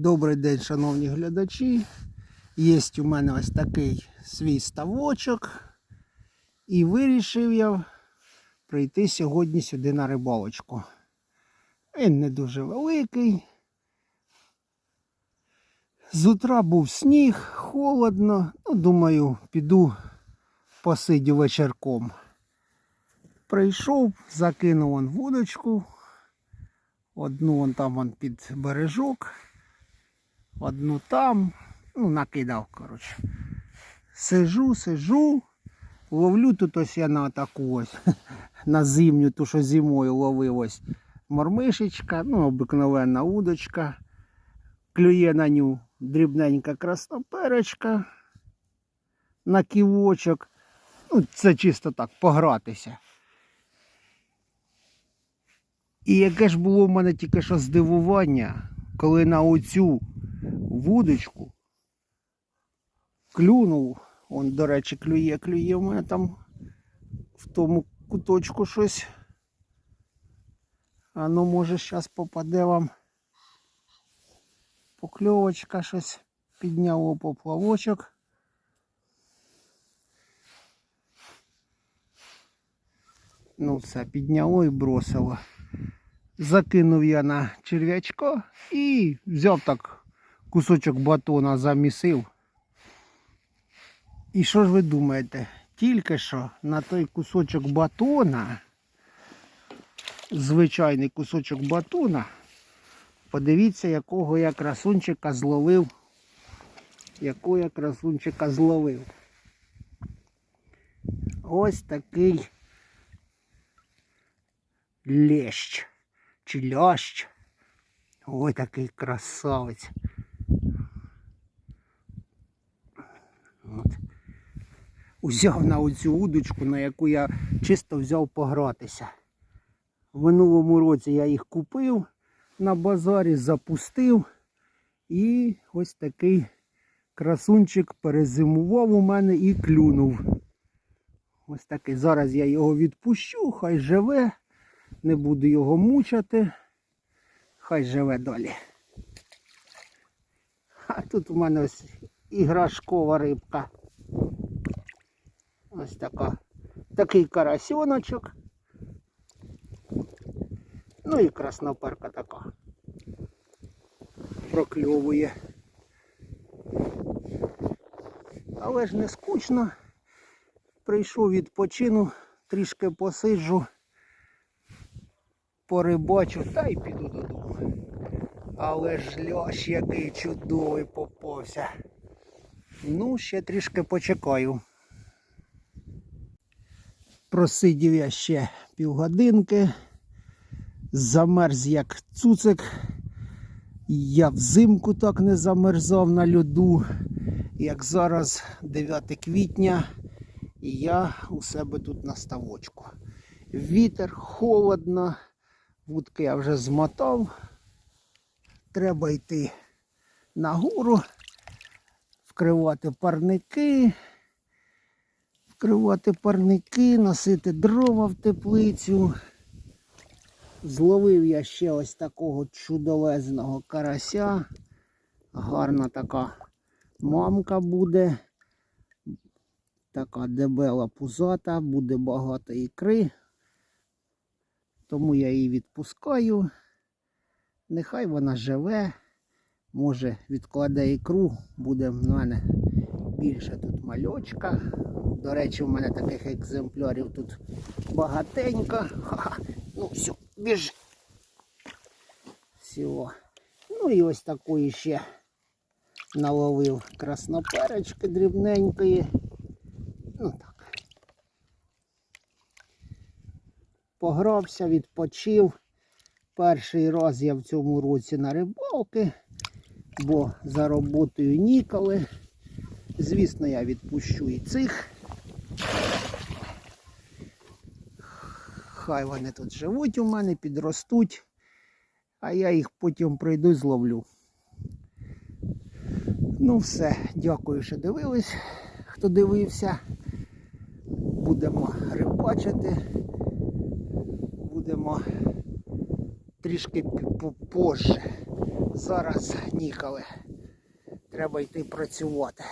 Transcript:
Добрий день, шановні глядачі. Є у мене ось такий свій ставочок. І вирішив я прийти сьогодні сюди на рибалочку. Він не дуже великий. З утра був сніг, холодно. Ну, думаю, піду посидю вечірком. Прийшов, закинув он вудочку. Одну вон там вон під бережок, одну там, ну, накидав, коротше. Сижу, сижу, ловлю тут ось я на таку ось, на зимню, ту, що зимою ловив ось мормишечка, ну, обикновенна удочка. Клює на ню дрібненька красноперечка на ківочок. Ну, це чисто так, погратися. І яке ж було в мене тільки що здивування, коли на оцю вудочку клюнув. Он, до речі, клює, клює в мене там в тому куточку щось. А ну, може, зараз попаде вам покльовочка щось підняло поплавочок. Ну, все, підняло і бросило. Закинув я на черв'ячка і взяв так кусочок батона замісив. І що ж ви думаєте? Тільки що на той кусочок батона, звичайний кусочок батона, подивіться, якого я красунчика зловив. Якого я красунчика зловив. Ось такий лещ чи лящ. Ой, такий красавець. Узяв на оцю удочку, на яку я чисто взяв погратися. В минулому році я їх купив на базарі, запустив. І ось такий красунчик перезимував у мене і клюнув. Ось такий. Зараз я його відпущу, хай живе. Не буду його мучати. Хай живе далі. А тут у мене ось іграшкова рибка. Ось така. Такий карасьоночок. Ну і красноперка така. Прокльовує. Але ж не скучно. Прийшов відпочину, трішки посиджу порибачу та й піду додому. Але ж ляш який чудовий попався. Ну, ще трішки почекаю. Просидів я ще півгодинки. Замерз як цуцик. Я взимку так не замерзав на льоду. Як зараз 9 квітня, і я у себе тут на ставочку. Вітер, холодно. Вудки я вже змотав. Треба йти на гору, вкривати парники, вкривати парники, носити дрова в теплицю. Зловив я ще ось такого чудовезного карася. Гарна така мамка буде. Така дебела пузата, буде багато ікри. Тому я її відпускаю. Нехай вона живе, може відкладе ікру, буде в мене більше тут мальочка. До речі, у мене таких екземплярів тут багатенько. Ха-ха. Ну все, біж. Всього. Ну і ось такої ще наловив красноперечки дрібненької. Ну так. погрався, відпочив. Перший раз я в цьому році на рибалки, бо за роботою ніколи. Звісно, я відпущу і цих. Хай вони тут живуть у мене, підростуть, а я їх потім прийду і зловлю. Ну все, дякую, що дивились, хто дивився. Будемо рибачити будемо трішки позже зараз ніколи. Треба йти працювати.